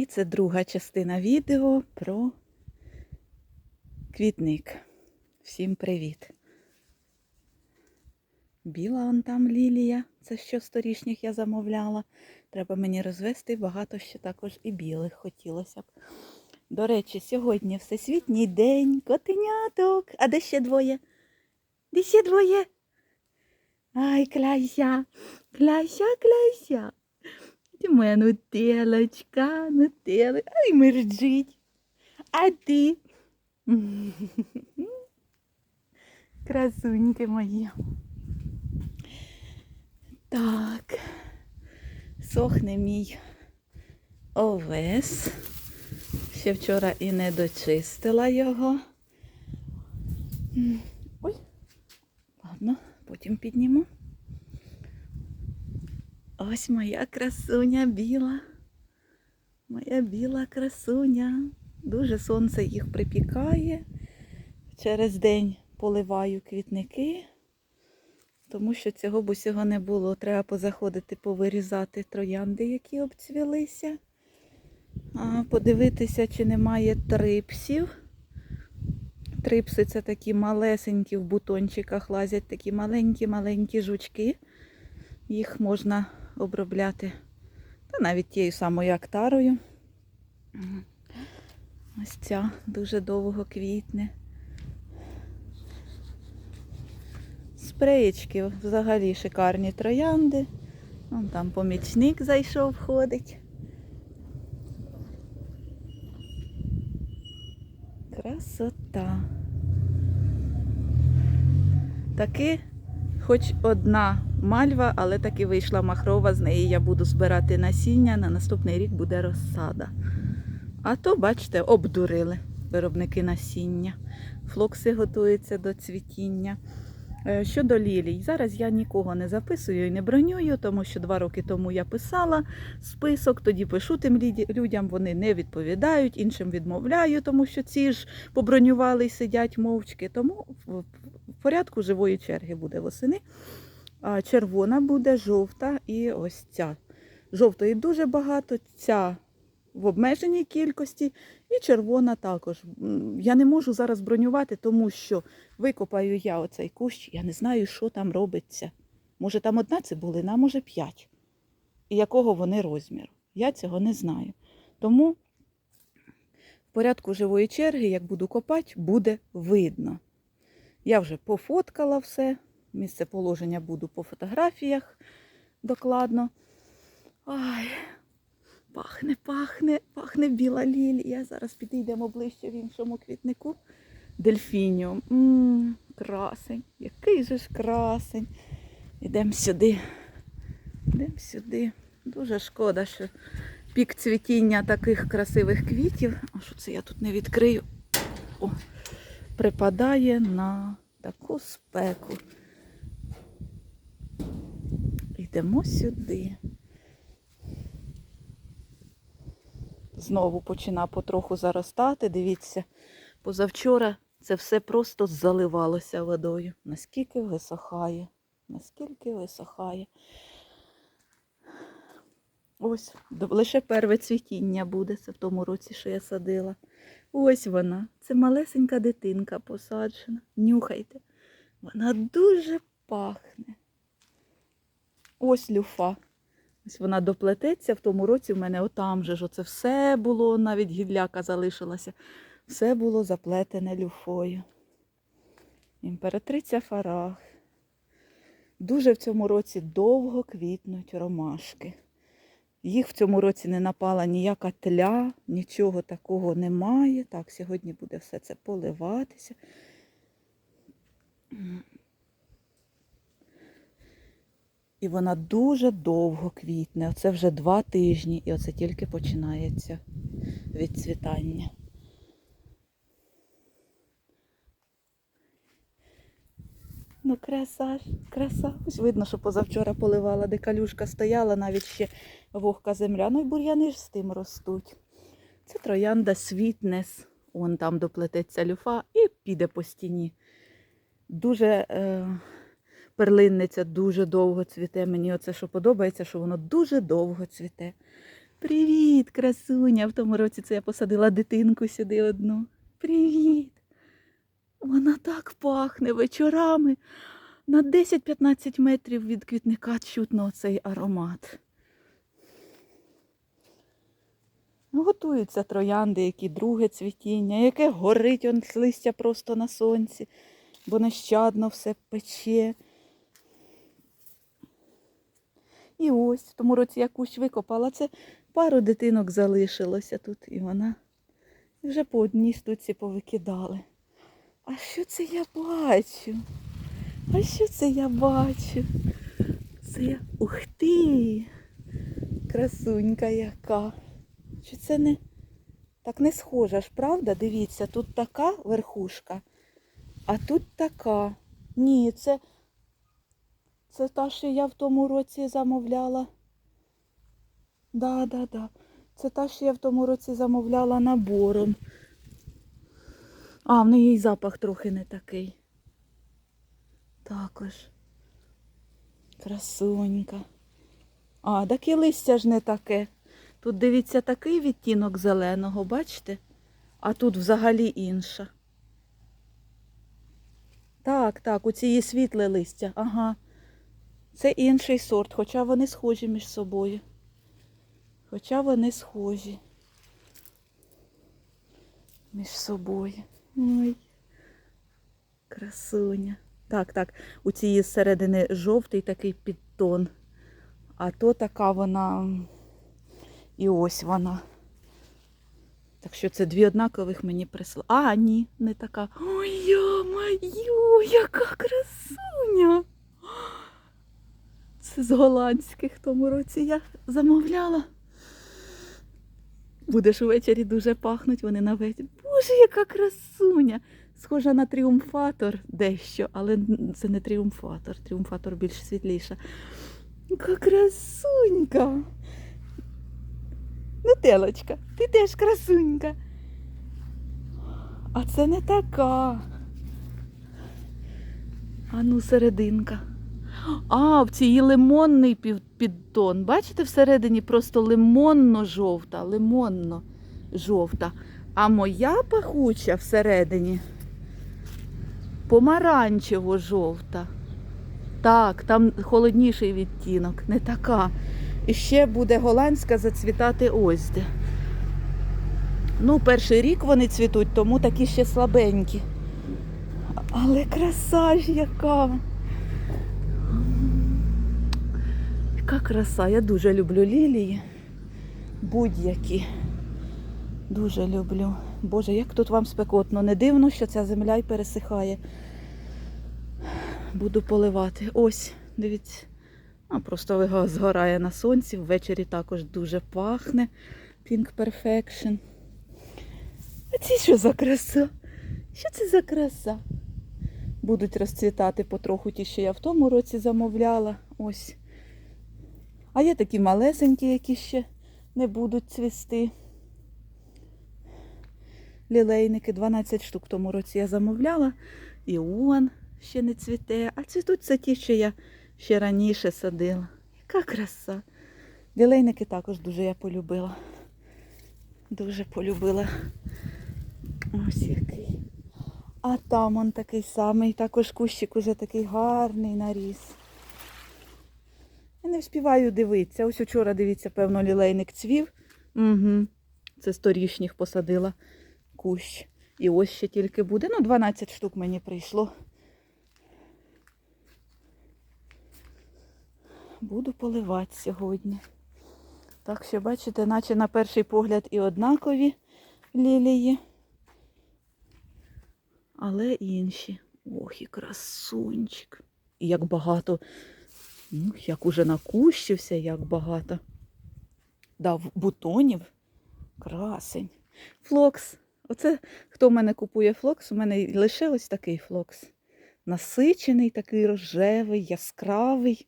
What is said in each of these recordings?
І це друга частина відео про квітник. Всім привіт! Біла он там лілія, це що сторічніх я замовляла. Треба мені розвести багато ще також і білих хотілося б. До речі, сьогодні Всесвітній день котеняток. А де ще двоє? Де ще двоє? Ай, кляся, кляся, кляся. Ти моя нутелочка, нутели. Ай, мерджить. А ти? Красуньки мої. Так, сохне мій овес. Ще вчора і не дочистила його. Ой, ладно, потім підніму. Ось моя красуня біла. Моя біла красуня. Дуже сонце їх припікає. Через день поливаю квітники, тому що цього б усього не було. Треба позаходити, повирізати троянди, які обцвілися. Подивитися, чи немає трипсів. Трипси це такі малесенькі в бутончиках лазять, такі маленькі-маленькі жучки. Їх можна обробляти. Та навіть тією самою актарою. Ось ця дуже довго квітне. Спреєчки взагалі шикарні троянди. Вон там помічник зайшов, ходить. Красота. Таки хоч одна мальва, але таки вийшла махрова, з неї я буду збирати насіння, на наступний рік буде розсада. А то, бачите, обдурили виробники насіння. Флокси готуються до цвітіння. Е, Щодо лілій, зараз я нікого не записую і не бронюю, тому що два роки тому я писала список, тоді пишу тим людям, вони не відповідають, іншим відмовляю, тому що ці ж побронювали і сидять мовчки. Тому в порядку живої черги буде восени. Червона буде, жовта і ось ця. Жовтої дуже багато, ця в обмеженій кількості, і червона також. Я не можу зараз бронювати, тому що викопаю я оцей кущ, я не знаю, що там робиться. Може, там одна цибулина, а може п'ять. І якого вони розміру. Я цього не знаю. Тому в порядку живої черги, як буду копати, буде видно. Я вже пофоткала все. Місце положення буду по фотографіях докладно. Ай, пахне, пахне, пахне біла лілія. Зараз підійдемо ближче в іншому квітнику. Дельфініум. Мм, красень. Який же ж красень. Ідемо сюди. Ідемо сюди. Дуже шкода, що пік цвітіння таких красивих квітів. А що це я тут не відкрию? О, припадає на таку спеку. Йдемо сюди. Знову почина потроху заростати. Дивіться, позавчора це все просто заливалося водою. Наскільки висохає, наскільки висохає. Ось, лише перве цвітіння буде, це в тому році, що я садила. Ось вона. Це малесенька дитинка посаджена. Нюхайте. Вона дуже пахне. Ось люфа. Ось вона доплететься. В тому році в мене отам же ж оце все було, навіть гілляка залишилася. Все було заплетене люфою. Імператриця Фарах. Дуже в цьому році довго квітнуть ромашки. Їх в цьому році не напала ніяка тля, нічого такого немає. Так, сьогодні буде все це поливатися. І вона дуже довго квітне. Оце вже два тижні, і оце тільки починається відцвітання. Ну, краса ж, краса. Ось видно, що позавчора поливала, де калюшка стояла, навіть ще вогка земля. Ну і бур'яни ж з тим ростуть. Це троянда світнес. Вон там доплететься люфа і піде по стіні. Дуже е, перлинниця дуже довго цвіте. Мені оце що подобається, що воно дуже довго цвіте. Привіт, красуня. В тому році це я посадила дитинку сюди одну. Привіт. Вона так пахне вечорами. На 10-15 метрів від квітника чутно цей аромат. Ну, Готуються троянди, які друге цвітіння, яке горить он листя просто на сонці, бо нещадно все пече. І ось тому році я кущ викопала, це пару дитинок залишилося тут, і вона вже по одній штуці повикидали. А що це я бачу? А що це я бачу? Це я. Ух ти! Красунька яка. Чи це не так не схожа ж, правда? Дивіться, тут така верхушка, а тут така. Ні, це, це та, що я в тому році замовляла. Да, да, да. Це та, що я в тому році замовляла набором. А, в неї запах трохи не такий. Також. Красунька. А, так і листя ж не таке. Тут дивіться такий відтінок зеленого, бачите? А тут взагалі інша. Так, так, у цієї світле листя. Ага. Це інший сорт, хоча вони схожі між собою. Хоча вони схожі між собою. Ой, красуня. Так, так, у цієї зсередини жовтий такий підтон. А то така вона. І ось вона. Так що це дві однакових мені прислали. А, ні, не така. Ой, йо-маю, яка красуня! З голландських тому році я замовляла. Будеш увечері дуже пахнуть вони на. Боже, яка красуня! Схожа на тріумфатор дещо, але це не тріумфатор. Тріумфатор більш світліша. Яка красунька! Нутелочка, ти теж красунька. А це не така. А ну, серединка. А, в цій лимонний підтон. Бачите, всередині просто лимонно-жовта, лимонно-жовта. А моя пахуча всередині помаранчево-жовта. Так, там холодніший відтінок, не така. І ще буде голландська зацвітати ось де. Ну, перший рік вони цвітуть, тому такі ще слабенькі. Але краса ж яка. Яка краса. Я дуже люблю лілії. Будь-які. Дуже люблю. Боже, як тут вам спекотно. Не дивно, що ця земля й пересихає. Буду поливати. Ось, дивіться. А просто вига- згорає на сонці. Ввечері також дуже пахне. Pink Perfection. А ці що за краса? Що це за краса? Будуть розцвітати потроху ті, що я в тому році замовляла. Ось. А є такі малесенькі, які ще не будуть цвісти. Лілейники 12 штук тому році я замовляла. І он ще не цвіте. А цвітуть це ті, що я ще раніше садила. Яка краса. Лілейники також дуже я полюбила. Дуже полюбила. Ось який. А там он такий самий, також кущик уже такий гарний наріс. Я не вспіваю дивитися. Ось вчора, дивіться, певно, лілейник цвів. Угу. Це сторічніх посадила кущ. І ось ще тільки буде. Ну, 12 штук мені прийшло. Буду поливати сьогодні. Так що, бачите, наче на перший погляд і однакові лілії, але інші. Ох, і красунчик. І як багато, ну, як уже накущився, як багато. Дав бутонів. Красень. Флокс. Оце хто в мене купує флокс, у мене лише ось такий флокс. Насичений, такий рожевий, яскравий,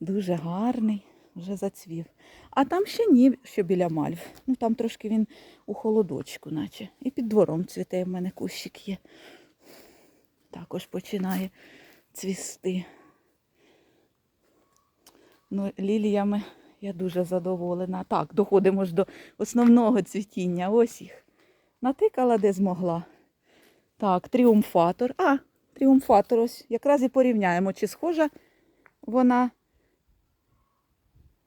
дуже гарний, вже зацвів. А там ще ні, що біля мальв. Ну там трошки він у холодочку, наче. І під двором цвіте в мене кущик є. Також починає цвісти. Ну, ліліями Я дуже задоволена. Так, доходимо ж до основного цвітіння. Ось їх. Натикала, де змогла. Так, тріумфатор. А, тріумфатор ось. Якраз і порівняємо, чи схожа вона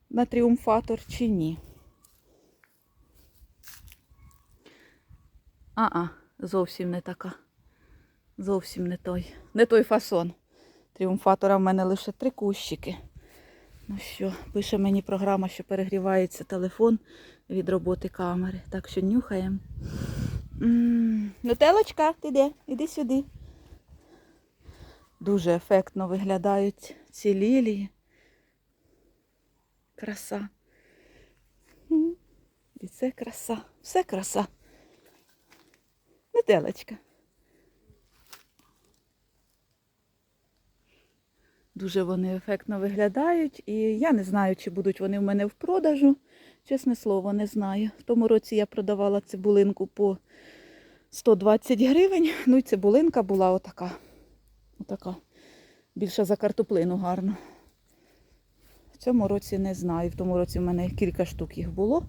на тріумфатор чи ні. А-а, зовсім не така. Зовсім не той. Не той фасон. Тріумфатора в мене лише три кущики. Ну що, пише мені програма, що перегрівається телефон від роботи камери. Так що нюхаємо. М, Нутелочка, ти де? Іди сюди. Дуже ефектно виглядають ці лілії. Краса. І це краса. Все краса. Нутелочка. Дуже вони ефектно виглядають. І я не знаю, чи будуть вони в мене в продажу. Чесне слово, не знаю. В тому році я продавала цибулинку по 120 гривень. Ну і цибулинка була отака. Отака. Більше за картоплину гарно. В цьому році не знаю. В тому році в мене кілька штук їх було.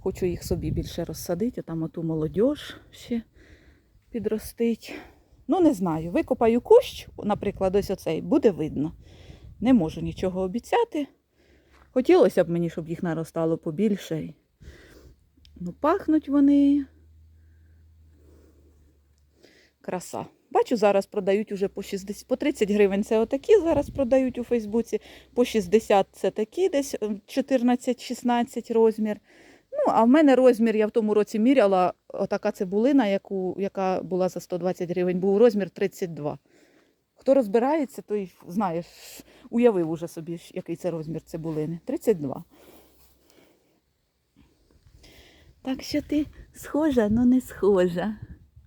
Хочу їх собі більше розсадити, там оту молодіж ще підростить. Ну, не знаю. Викопаю кущ, наприклад, ось оцей, буде видно. Не можу нічого обіцяти. Хотілося б мені, щоб їх наростало побільше. Ну, пахнуть вони. Краса. Бачу, зараз продають уже по 60, по 30 гривень. Це отакі зараз продають у Фейсбуці. По 60 це такі десь ем, 14-16 розмір. Ну, а в мене розмір, я в тому році міряла, отака цибулина, яку, яка була за 120 гривень, був розмір 32. Хто розбирається, той знає, уявив уже собі, який це розмір цибулини. 32. Так що ти схожа, але не схожа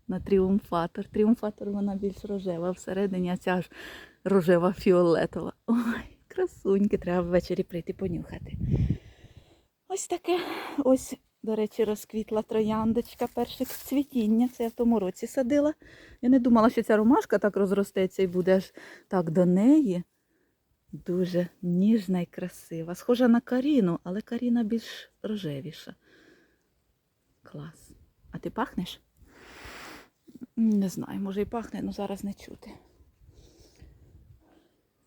на тріумфатор. Тріумфатор вона більш рожева всередині, а ця ж рожева фіолетова. Ой, красуньки, треба ввечері прийти понюхати. Ось таке. Ось, до речі, розквітла трояндочка, перше цвітіння. Це я в тому році садила. Я не думала, що ця ромашка так розростеться і буде аж так до неї. Дуже ніжна і красива. Схожа на Каріну, але Каріна більш рожевіша. Клас. А ти пахнеш? Не знаю, може і пахне, але зараз не чути.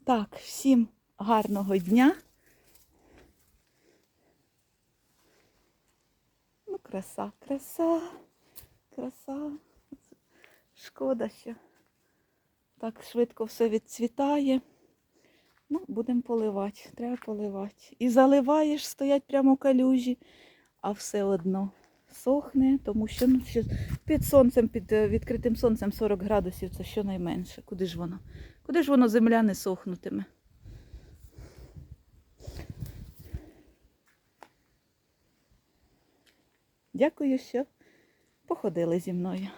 Так, всім гарного дня. Ну, краса, краса, краса. Шкода, що так швидко все відцвітає. Ну, будемо поливати, треба поливати. І заливаєш, стоять прямо калюжі, а все одно сохне, тому що ну, під сонцем, під е, відкритим сонцем 40 градусів це щонайменше. Куди ж воно? Куди ж воно земля не сохнутиме? Дякую, що походили зі мною.